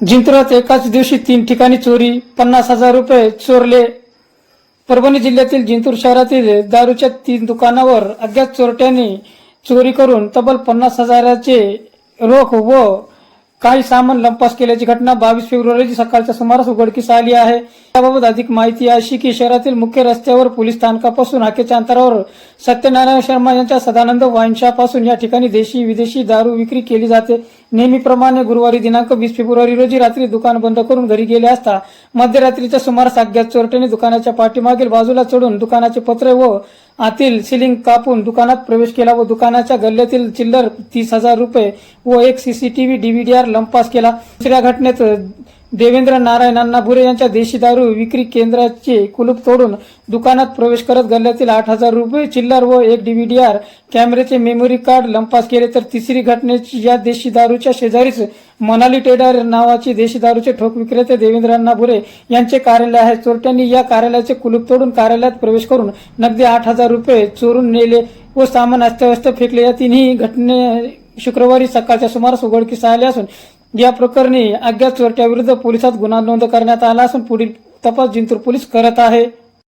जिंतुरात एकाच दिवशी तीन ठिकाणी चोरी पन्नास हजार रुपये चोरले. परभणी जिल्ह्यातील जिंतूर शहरातील दारूच्या तीन दुकानावर अज्ञात चोरट्यांनी चोरी करून तब्बल पन्नास हजाराचे रोख व काही सामान लंपास केल्याची घटना बावीस फेब्रुवारी सकाळच्या सुमारास उघडकीस आली आहे. याबाबत अधिक माहिती अशी की शहरातील मुख्य रस्त्यावर पोलीस स्थानकापासून हाकेच्या अंतरावर सत्यनारायण शर्मा यांच्या सदानंद वाईनशापासून या ठिकाणी देशी विदेशी दारू विक्री केली जाते. नेहमीप्रमाणे गुरुवारी दिनांक वीस फेब्रुवारी रोजी रात्री दुकान बंद करून घरी गेले असता मध्यरात्रीच्या सुमारास अज्ञात चोरट्याने दुकानाच्या पाठीमागील बाजूला चढून दुकानाचे पत्रे व आतील सिलिंग कापून दुकानात प्रवेश केला व दुकानाच्या गल्ल्यातील चिल्लर तीस हजार रुपये व एक सीसीटीव्ही डीव्हीडीआर लंपास केला. दुसऱ्या घटनेत देवेंद्र नारायण अण्णा भुरे यांच्या देशी दारू विक्री केंद्राचे कुलूप तोडून दुकानात प्रवेश करत गल्ल्यातील आठ हजार रुपये चिल्लर व एक डीव्हीडीआर कॅमेऱ्याचे मेमरी कार्ड लंपास केले तर तिसरी घटनेची या देशी दारूच्या शेजारीच मनाली टेडर नावाची देशी दारूचे ठोक विक्रेते देवेंद्र अण्णा यांचे कार्यालय आहे. चोरट्यांनी या कार्यालयाचे कुलूप तोडून कार्यालयात प्रवेश करून नगदी आठ हजार रुपये चोरून नेले व सामान अस्ताव्यस्त फेकले. या तिन्ही घटने शुक्रवारी सकाळच्या सुमारास उघडकीस आले असून या प्रकरणी अज्ञात चोरट्याविरुद्ध पोलिसात गुन्हा नोंद करण्यात आला असून पुढील तपास जिंतूर पोलीस करत आहे.